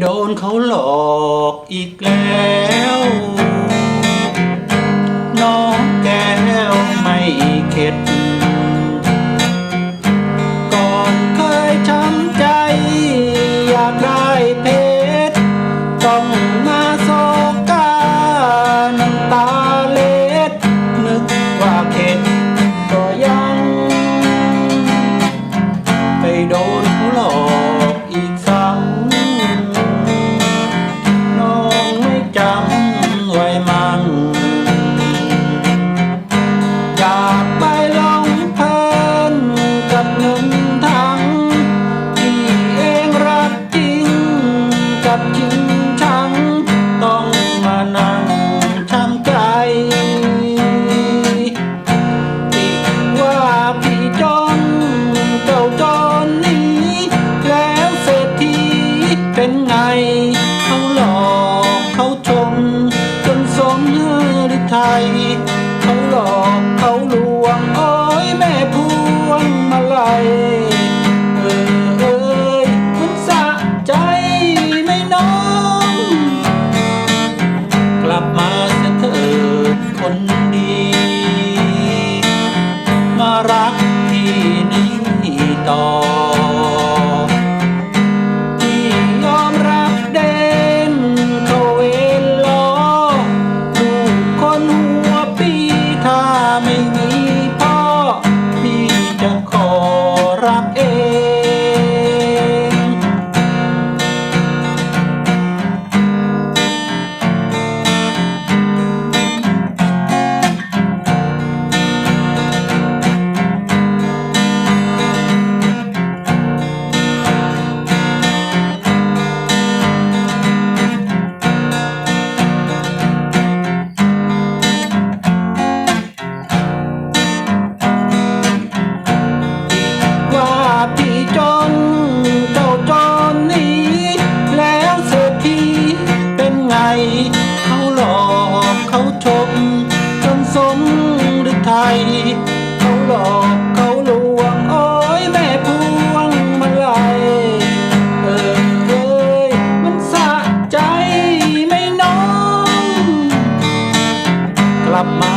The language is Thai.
โดนเขาหลอกอีกแล้ว องเนื้อหรือไทยเขาหลอกเขาลวงอ้ยแม่พวงมาลัยเออเอ้สะใจไม่นอง กลับมาเถิดคนดี มารัก เขาหลอกเขาลวงโอ้ยแม่พวงมาลัยเออเอ้ยมันสะใจไม่น้อง กลับมา